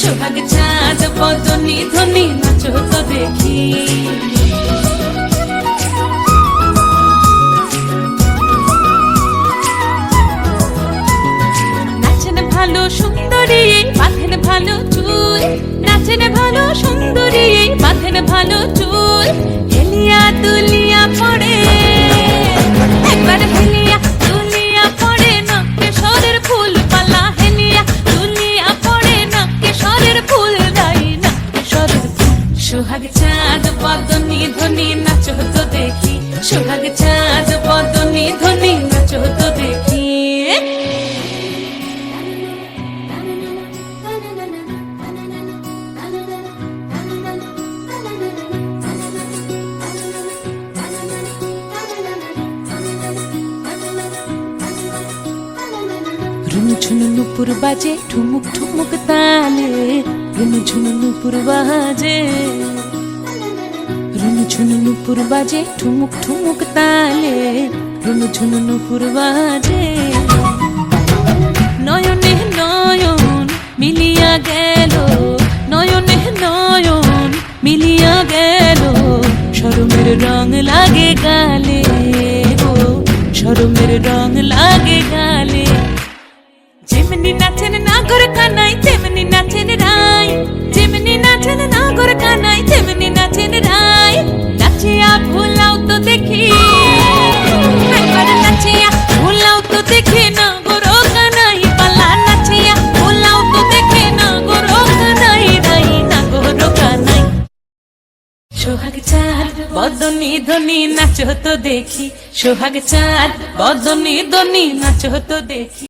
সোহাগ চাঁদ নি ধ্বনি নাচ তো দেখি। সোহাগ চাঁদ বদনি ধ্বনি, নাচ হতো দেখি। সোহাগ চাঁদ বদনি ধ্বনি, নাচ হতো দেখি। রুনু ঝুনু নুপুর বাজে, ঠুমুক ঠুমুক তালে। রুনু ঝুনু নুপুর ঠুমুক ঠুমুক তালে। রুনু ঝুনু নুপুর নয়নে নয়ন মিলিয়া গেল, নয়নে নয়ন মিলিয়া গেল। সরমের রং লাগে গালে গো সরমের রং লাগে গালে। যেমনি নাচেন বদনি ধনি নাচ হতো দেখি। সোহাগ চাঁদ বদনি ধনি নাচ হতো দেখি।